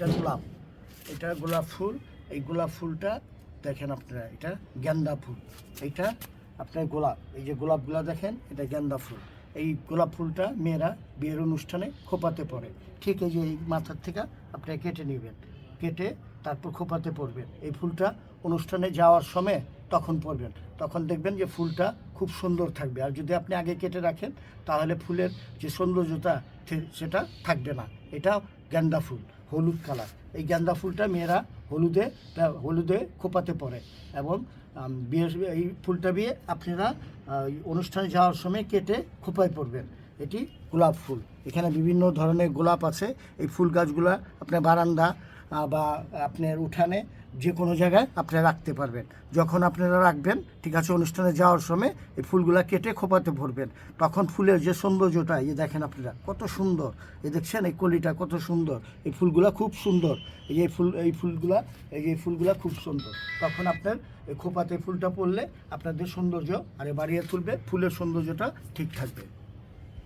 এটা গোলাপ। এটা গোলাপ ফুল। এই গোলাপ ফুলটা দেখেন আপনারা, এটা গেন্দা ফুল। এইটা আপনার গোলাপ। এই যে গোলাপগুলা দেখেন, এটা গেন্দা ফুল। এই গোলাপ ফুলটা মেয়েরা বিয়ের অনুষ্ঠানে খোপাতে পড়ে। ঠিক এই যে এই মাথার থেকে আপনি কেটে নেবেন। কেটে তারপর খোপাতে পড়বেন। এই ফুলটা অনুষ্ঠানে যাওয়ার সময় তখন পরবেন তখন দেখবেন যে ফুলটা খুব সুন্দর থাকবে। আর যদি আপনি আগে কেটে রাখেন, তাহলে ফুলের যে সৌন্দর্যতা সেটা থাকবে না। এটা গেন্দা ফুল, হলুদ কালার। এই গেন্দা ফুলটা মেয়েরা হলুদে হলুদে খোপাতে পড়ে এবং বিয়ে, এই ফুলটা বিয়ে আপনারা অনুষ্ঠানে যাওয়ার সময় কেটে খোপায় পড়বেন এটি গোলাপ ফুল। এখানে বিভিন্ন ধরনের গোলাপ আছে। এই ফুল গাছগুলা আপনার বারান্দা বা আপনার উঠানে যে কোনো জায়গায় আপনারা রাখতে পারবেন। যখন আপনারা রাখবেন, ঠিক আছে, অনুষ্ঠানে যাওয়ার সময় এই ফুলগুলা কেটে খোপাতে ভরবেন। তখন ফুলের যে সৌন্দর্যটা, এই দেখেন আপনারা, কত সুন্দর। এ দেখছেন, এই কলিটা কত সুন্দর। এই ফুলগুলা খুব সুন্দর। এই যে ফুল, এই ফুলগুলা, এই যে ফুলগুলা খুব সুন্দর। তখন আপনার এই খোপাতে ফুলটা পড়লে আপনাদের সৌন্দর্য আরে বাড়িয়ে তুলবে, ফুলের সৌন্দর্যটা ঠিক থাকবে।